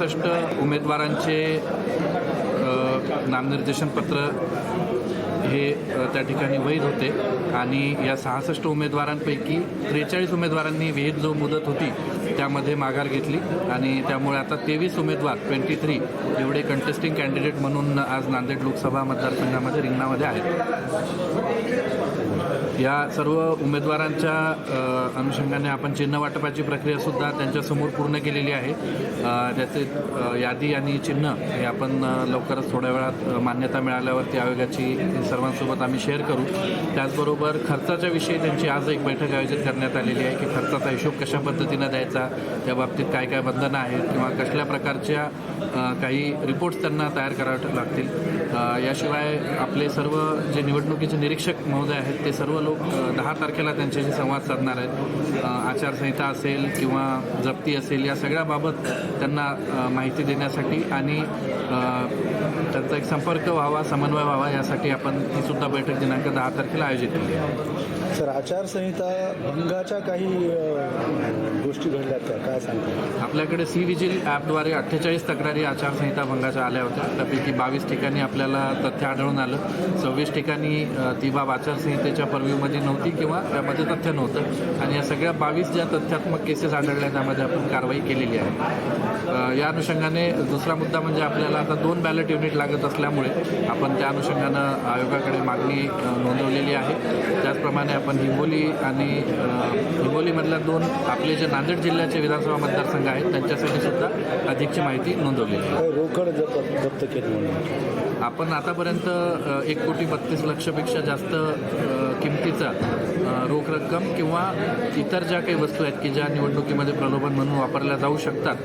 सहासष्ट उमेदवारांचे नामनिर्देशन पत्र हे त्या ठिकाणी वैध होते. आणि या सहासष्ट उमेदवारांपैकी त्रेचाळीस उमेदवारांनी विहित जो मुदत होती त्यामध्ये माघार घेतली. आणि त्यामुळे आता तेवीस उमेदवार ट्वेंटी थ्री एवढे कंटेस्टिंग कॅन्डिडेट म्हणून आज नांदेड लोकसभा मतदारसंघामध्ये रिंगणामध्ये आहेत. या सर्व उमेदवारांच्या अनुषंगाने आपण चिन्ह वाटपाची प्रक्रियासुद्धा त्यांच्यासमोर पूर्ण केलेली आहे. त्याचे यादी आणि चिन्ह हे आपण लवकरच थोड्या वेळात मान्यता मिळाल्यावरती आयोगाची सर्वांसोबत आम्ही शेअर करू. त्याचबरोबर खर्चाच्या विषयी त्यांची आज एक बैठक आयोजित करण्यात आलेली आहे की खर्चाचा हिशोब कशा पद्धतीनं द्यायचा त्या बाबतीत काय काय बंधनं आहेत किंवा कसल्या प्रकारच्या काही रिपोर्ट्स त्यांना तयार करावे लागतील. याशिवाय आपले सर्व जे निवडणुकीचे निरीक्षक महोदय आहेत ते सर्व लोक दहा तारखेला त्यांच्याशी संवाद साधणार आहेत. आचारसंहिता असेल किंवा जप्ती असेल या सगळ्याबाबत त्यांना माहिती देण्यासाठी आणि त्यांचा एक संपर्क व्हावा समन्वय व्हावा यासाठी आपण ही सुद्धा बैठक दिनांक दहा तारखेला आयोजित केली आहे. सर आचारसंहिता भंगाच्या काही गोष्टी घडल्यात का? काय सांगता? आपल्याकडे सी विजिल ॲपद्वारे अठ्ठेचाळीस तक्रारी आचारसंहिता भंगाच्या आल्या होत्या. त्यापैकी बावीस ठिकाणी आपल्याला तथ्य आढळून आलं. सव्वीस ठिकाणी ती बाब आचारसंहितेच्या पर्व्ह्यूमध्ये नव्हती किंवा त्यामध्ये तथ्य नव्हतं. आणि या सगळ्या बावीस ज्या तथ्यात्मक केसेस आढळल्या त्यामध्ये आपण कारवाई केलेली आहे. या अनुषंगाने दुसरा मुद्दा म्हणजे आपल्याला आता दोन बॅलेट युनिट लागत असल्यामुळे आपण त्या अनुषंगानं आयोगाकडे मागणी नोंदवलेली आहे. त्याचप्रमाणे आपण हिंगोली आणि हिंगोली हिंगोलीमधल्या दोन आपले जे नांदेड जिल्ह्याचे विधानसभा मतदारसंघ आहेत त्यांच्यासाठी सुद्धा अधिकची माहिती नोंदवलेली आहे. काही रोकड जप जप्त केली आपण आतापर्यंत एक कोटी बत्तीस लक्षपेक्षा जास्त किमतीचा रोख रक्कम किंवा इतर ज्या काही वस्तू आहेत की ज्या निवडणुकीमध्ये प्रलोभन म्हणून वापरल्या जाऊ शकतात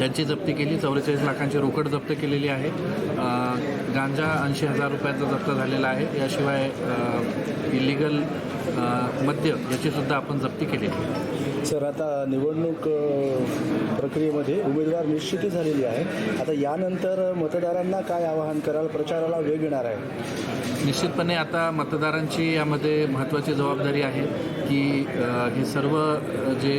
त्यांची जप्ती केली चौवेचाळीस लाखांची रोकड जप्त केलेली आहे. गांजा ऐंशी हजार रुपयाचा जप्त झालेला आहे. याशिवाय इलिगल मद्य याची सुद्धा आपण जप्ती केलेली आहे. सर आता निवडणूक प्रक्रियेमध्ये उमेदवार निश्चिती झालेली आहे. आता यानंतर मतदारांना काय आवाहन कराल? प्रचाराला वेग येणार आहे. निश्चितपणे आता मतदारांची यामध्ये महत्त्वाची जबाबदारी आहे की हे सर्व जे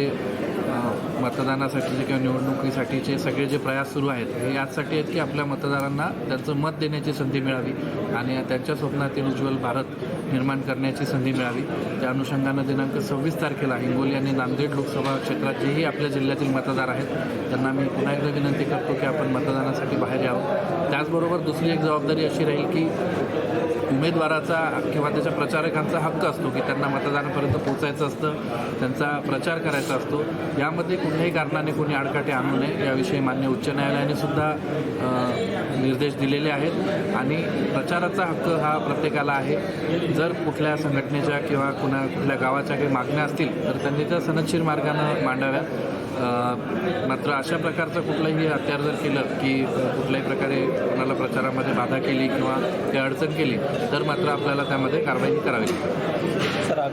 मतदानासाठीचे किंवा निवडणुकीसाठीचे सगळे जे प्रयास सुरू आहेत हे याचसाठी आहेत की आपल्या मतदारांना त्यांचं मत देण्याची संधी मिळावी आणि त्यांच्या स्वप्नातील उज्ज्वल भारत निर्माण करण्याची संधी मिळावी. त्या अनुषंगानं दिनांक सव्वीस तारखेला हिंगोली आणि नांदेड लोकसभा क्षेत्रात जेही आपल्या जिल्ह्यातील मतदार आहेत त्यांना मी पुन्हा एकदा विनंती करतो की आपण मतदानासाठी बाहेर यावं. त्याचबरोबर दुसरी एक जबाबदारी अशी राहील की उमेदवाराचा किंवा त्याच्या प्रचारकांचा हक्क असतो की त्यांना मतदानापर्यंत पोचायचं असतं त्यांचा प्रचार करायचा असतो. यामध्ये कुठल्याही कारणाने कोणी आडकाठी आणू नये याविषयी मान्य उच्च न्यायालयाने सुद्धा निर्देश दिलेले आहेत. आणि प्रचाराचा हक्क हा प्रत्येकाला आहे. जर कुठल्या संघटनेच्या किंवा कुणा कुठल्या गावाच्या काही मागण्या असतील तर त्यांनी त्या सनदशीर मार्गानं मांडाव्यात. मात्र अशा प्रकारचं कुठलंही हत्यार जर केलं की कुठल्याही प्रकारे कोणाला प्रचारामध्ये बाधा केली किंवा ते अडचण केली तर मात्र आपल्याला त्यामध्ये कारवाई करावी लागेल